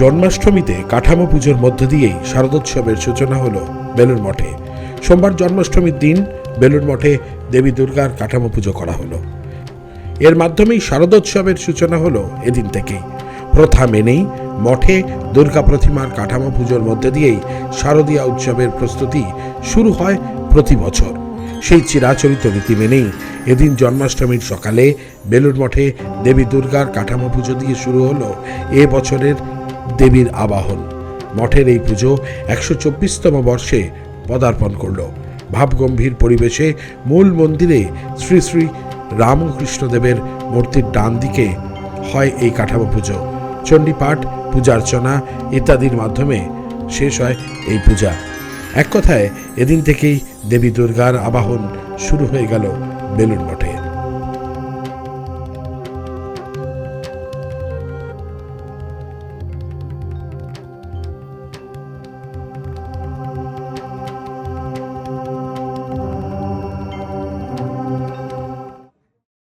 জন্মাষ্টমীতে কাঠামো পুজোর মধ্য দিয়েই শারদোৎসবের সূচনা হলো বেলুর মঠে। সোমবার জন্মাষ্টমীর দিন বেলুর মঠে দেবী দুর্গার কাঠামো পুজো করা হলো। এর মাধ্যমেই শারদোৎসবের সূচনা হলো এদিন থেকেই। প্রথা মেনেই মঠে দুর্গা প্রতিমার কাঠামো পুজোর মধ্যে দিয়েই শারদীয়া উৎসবের প্রস্তুতি শুরু হয় প্রতি বছর। সেই চিরাচরিত রীতি মেনেই এদিন জন্মাষ্টমীর সকালে বেলুর মঠে দেবী দুর্গার কাঠামো পুজো দিয়ে শুরু হলো এ বছরের দেবীর আবাহন। মঠের এই পুজো একশো চব্বিশতম বর্ষে পদার্পণ করল। ভাবগম্ভীর পরিবেশে মূল মন্দিরে শ্রী শ্রী রামকৃষ্ণদেবের মূর্তির ডান দিকে হয় এই কাঠামো পুজো। চণ্ডীপাঠ, পূজার্চনা ইত্যাদির মাধ্যমে শেষ হয় এই পূজা। এক কথায়, এদিন থেকেই দেবী দুর্গার আবাহন শুরু হয়ে গেল বেলুন মঠে।